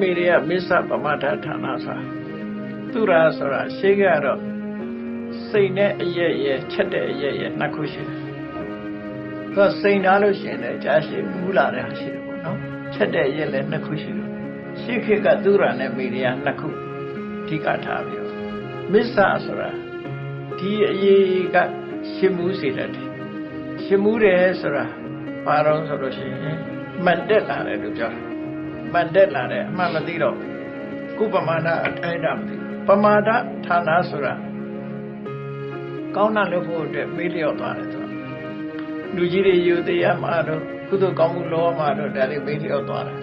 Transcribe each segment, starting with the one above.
မေတွေကမစ္ဆပမထဌာနဆိုတာသူရာဆိုတာရှေးကတော့စိတ်နဲ့အရက်ရဲ့ချက်တဲ့အရက်ရဲ့နှစ်ခုရှိတယ်။သူကစိန်ထားလို့ရှိရင်လည်းကြာရှည်မူလာတဲ့ဟာရှိတယ်ပေါ့နော်။ချက်တဲ့အရက်လည်းနှစ်ခုရှိတယ်။ရှေးခေတ်ကသူရာနဲ့မေတွေကနှစ်ခုအဓိကထားပြီးတော့မစ္ဆဆိုတာဒီအရေးကရှင်းမှုစေတတ်တယ်။ရှင်းမှုတယ်ဆိုတာဘာတော့ဆိုလို့ရှိရင်မှန်တက်လာတယ်လို့ပြောတယ်။ မန်တက်လာတယ်အမှန်မသိတော့ခုပမာဒအထိုက်တာမသိပမာဒဌာနဆိုတာကောင်းတာလုပ်ဖို့အတွက်ပေးလျော့သွားတယ်ဆိုတာလူကြီးတွေယူတရားမှာတော့ကုသိုလ်ကောင်းမှုလောမှာတော့ဒါတွေပေးလျော့သွားတယ်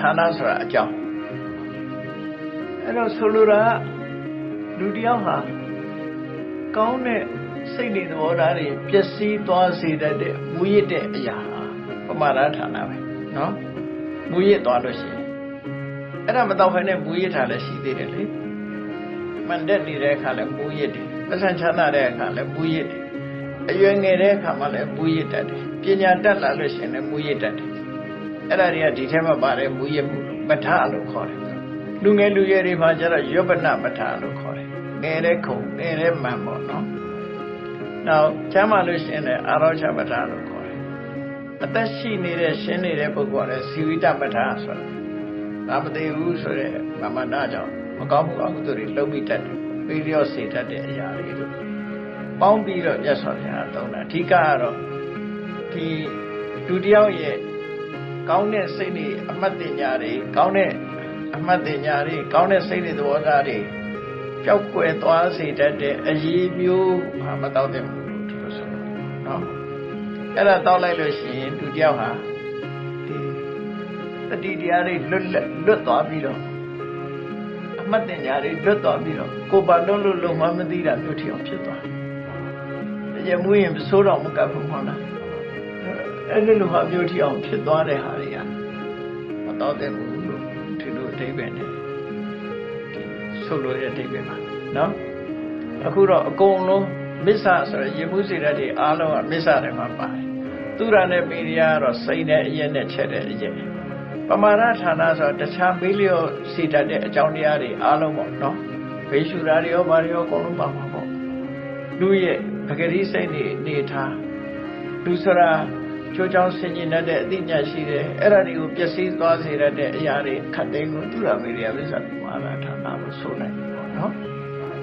ဌာနဆိုတာအကြောင်းအဲ့တော့ဆိုလိုတာလူတယောက်ဟာကောင်းတဲ့စိတ်တွေသဘောထားတွေပျက်စီးသွားစေတတ်တဲ့မူရစ်တဲ့အရာပမာဒဌာနပဲနော် မူရစ်သွားလို့ရှိရင်အဲ့ဒါမတော့ဖ ೇನೆ မူရစ်ထားလည်းရှိသေးတယ်လေမှန်တဲ့နေတဲ့အခါလည်းမူရစ်တယ်ပတ်စံချမ်းသာတဲ့အခါလည်းမူရစ်တယ်အရွယ်ငယ်တဲ့အခါမှလည်းမူရစ်တတ်တယ်ပညာတတ်လာလို့ရှိရင်လည်းမူရစ်တတ်တယ်အဲ့ဒါတွေကဒီထဲမှာပါတယ်မူရစ်မှုပဋ္ဌာလို့ခေါ်တယ်လူငယ်လူရွယ်တွေမှာကျတော့ယောပနပဋ္ဌာလို့ခေါ်တယ်ငယ်တဲ့ခုံငယ်တဲ့မှန်ပေါ့နော်နောက်ချမ်းသာလို့ရှိရင်လည်းအာရောချပဋ္ဌာလို့ခေါ်တယ် အသက်ရှိနေတဲ့ရှင်းနေတဲ့ပုဂ္ဂိုလ်ကလည်းဇီဝိတပဋ္ဌာဆိုတာဒါမသိဘူးဆိုတဲ့ဗမာနာကြောင့်မကောင်းမှုအကုသိုလ်တွေလုပ်ပြီးတတ်တယ်ပြီးလျော့စေတတ်တဲ့အရာတွေလို့ပေါင်းပြီးတော့မြတ်စွာဘုရားသုံးတာအဓိကကတော့ဒီလူတယောက်ရဲ့ကောင်းတဲ့စိတ်တွေအမှတ်တင်ညာတွေကောင်းတဲ့အမှတ်တင်ညာတွေကောင်းတဲ့စိတ်တွေသဘောထားတွေပျောက်ကွယ်သွားစေတတ်တဲ့အရေးမျိုးဟာမတော့တဲ့ဘူးလို့သူတို့ဆိုတယ်နော် အဲ့ဒါတောက်လိုက်လို့ရှိရင်လူတယောက်ဟာဒီတတိတရားတွေလွတ်လွတ်သွားပြီးတော့အမှတ်တင်ညာတွေလွတ်သွားပြီးတော့ကိုယ်ပါလုံးလို့လုံးမမသိတာမျိုးထီအောင်ဖြစ်သွားတယ်။ရမွေးရင်စိုးတော့မကပ်ဘူးမဟုတ်လား။အဲ့ဒီလိုဟာမျိုးထီအောင်ဖြစ်သွားတဲ့ဟာတွေကမတော့တဲ့ဘူးလို့ဒီလိုအဓိပ္ပာယ်နဲ့ဆိုလိုတဲ့အဓိပ္ပာယ်ပါနော်။အခုတော့အကုန်လုံးမစ္ဆဆိုရရေမှုစေတတ်တွေအားလုံးကမစ္ဆတွေမှာပါတယ်။ သူရနဲ့မိရိယကတော့စိတ်နဲ့အရက်နဲ့ချက်တဲ့အရက်ပမာရဌာနဆိုတခြားမေးလျော့စီတတ်တဲ့အကြောင်းတရားတွေအားလုံးပေါ့နော်ဘေရှုရာတွေရောဘာတွေရောအကုန်လုံးပါမှာပေါ့လူရဲ့ပဂရိစိတ်နေနေထားလူစရာချိုးချောင်းဆင်ကျင်တတ်တဲ့အသိဉာဏ်ရှိတယ်အဲ့ဒါတွေကိုပျက်စီးသွားစေတတ်တဲ့အရာတွေခတ်သိမ်းလို့သူရမေရိယဝိသပမာရဌာနလို့ဆိုနိုင်တယ်ပေါ့နော်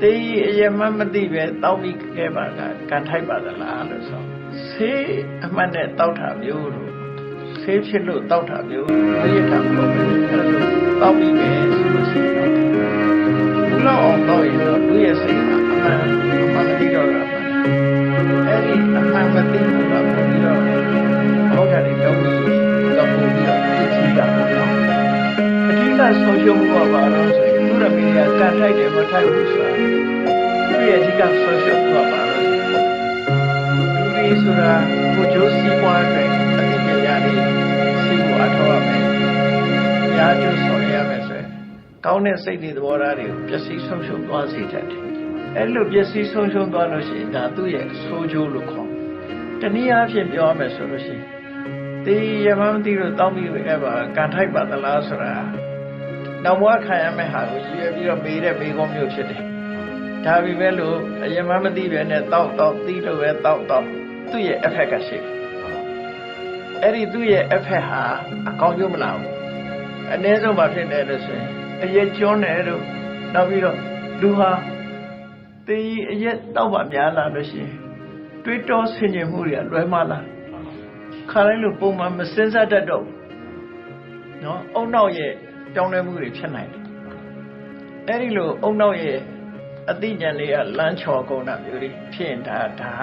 တေးအယမမသိပဲတောက်ပြီးခဲ့ပါကကန်ထိုက်ပါသလားလို့ဆို ဆေးအမှတ်နဲ့တောက်တာမျိုးလို့ဆေးဖြစ်လို့တောက်တာမျိုးမရတာမဟုတ်ဘူးအဲ့ဒါဆိုတောက်ပြီးပဲဆိုလို့ရှိရင်တော့ဘူးလောက်အောင်တောက်ရင်တော့သူ့ရဲ့စိတ်ကအမှန်အမှန်မသိတော့တာပါအဲ့ဒီအမှန်မသိဘူးကပုံပြီးတော့ဟောတာတွေတော့ပြီးတော့ပုံပြီးတော့ပြည့်စည်တာပေါ့နော်အဓိကဆုံးရှုံးမှုကဘာလို့ဆိုရင်သူရမီးကကန်ထိုက်တယ်မထိုက်ဘူးဆိုတာသူ့ရဲ့အဓိကဆုံးရှုံးမှုကဘာလို့ဆိုရင်လူတွေ ဆိုတာကိုကျိုးစီးပွားအတွက်အသိပညာတွေစီးပွားထောက်ရမယ်။ညာကျိုးဆောင်ရမယ်ဆိုရင်ကောင်းတဲ့စိတ်တွေသဘောထားတွေကိုပျက်စီးဆုံးရှုံးသွားစေတတ်တယ်။အဲ့လိုပျက်စီးဆုံးရှုံးသွားလို့ရှိရင်ဒါသူ့ရဲ့ဆိုးကျိုးလို့ခေါ်။တနည်းအားဖြင့်ပြောရမယ်ဆိုလို့ရှိရင်ဒီယမမသိလို့တောင်းပြီးပဲပါကန်ထိုက်ပါသလားဆိုတာနောက်ဘဝခံရမယ့်ဟာကိုရည်ရွယ်ပြီးတော့မေးတဲ့မေးခွန်းမျိုးဖြစ်တယ်။ဒါပေမဲ့လို့အယမမသိပဲနဲ့တောက်တောက်သိလို့ပဲတောက်တောက် သူ့ရဲ့ effect ကရှိတယ်။အဲ့ဒီသူ့ရဲ့ effect ဟာအကောင်းကျိုးမလာဘူး။အနည်းဆုံးမှဖြစ်တယ်လို့ဆိုရင်အရက်ကျွန်းတယ်လို့နောက်ပြီးတော့လူဟာတေးအရက်တောက်ပါများလာလို့ရှိရင်တွေးတောဆင်ခြင်မှုတွေကလွဲမလာခါတိုင်းလိုပုံမှန်မစင်စားတတ်တော့ဘူး။နော်အုံနောက်ရဲ့ပြောင်းလဲမှုတွေဖြစ်နိုင်တယ်။အဲ့ဒီလိုအုံနောက်ရဲ့အသိဉာဏ်တွေကလမ်းချော်ကုန်တာမျိုးတွေဖြစ်ရင်ဒါဒါ